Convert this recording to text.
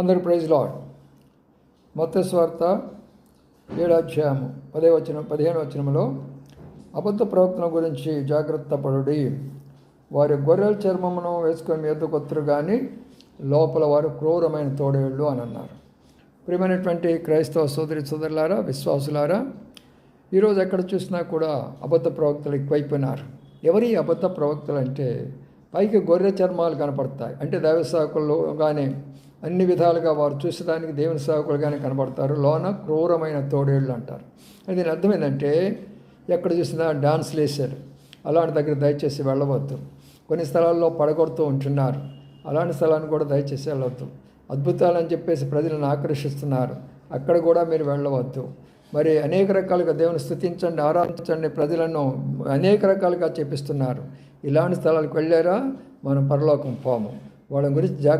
అందరు praise lord మొత్త స్వార్త ఏడాధ్యాయము పదే వచనం పదిహేను వచనంలో అబద్ధ ప్రవర్తన గురించి జాగ్రత్త పడుడి. వారి గొర్రెల చర్మమును వేసుకొని మీద కానీ లోపల వారు క్రూరమైన తోడేళ్ళు అని అన్నారు ప్రియమైనటువంటి క్రైస్తవ సోదరి సోదరులారా విశ్వాసులారా ఈరోజు ఎక్కడ చూసినా కూడా అబద్ధ ప్రవక్తలు ఎక్కువైపోయినారు. ఎవరి అబద్ధ ప్రవక్తలు అంటే పైకి గొర్రె చర్మాలు కనపడతాయి. అంటే దైవ కానీ అన్ని విధాలుగా వారు చూసేదానికి దేవుని సేవకులుగానే కనబడతారు. లోన క్రూరమైన తోడేళ్ళు అంటారు. అది దీని అర్థం ఏంటంటే ఎక్కడ చూసినా డాన్స్లు వేశారు అలాంటి దగ్గర దయచేసి వెళ్ళవద్దు. కొన్ని స్థలాల్లో పడగొడుతూ ఉంటున్నారు. అలాంటి స్థలాన్ని కూడా దయచేసి వెళ్ళవద్దు. అద్భుతాలని చెప్పేసి ప్రజలను ఆకర్షిస్తున్నారు. అక్కడ కూడా మీరు వెళ్ళవద్దు. మరి అనేక రకాలుగా దేవుని స్థుతించండి ఆరాధించండి ప్రజలను అనేక రకాలుగా చెప్పిస్తున్నారు ఇలాంటి స్థలాలకు వెళ్ళారా? మనం పరలోకం పోము. వాళ్ళ గురించి జాగ్రత్త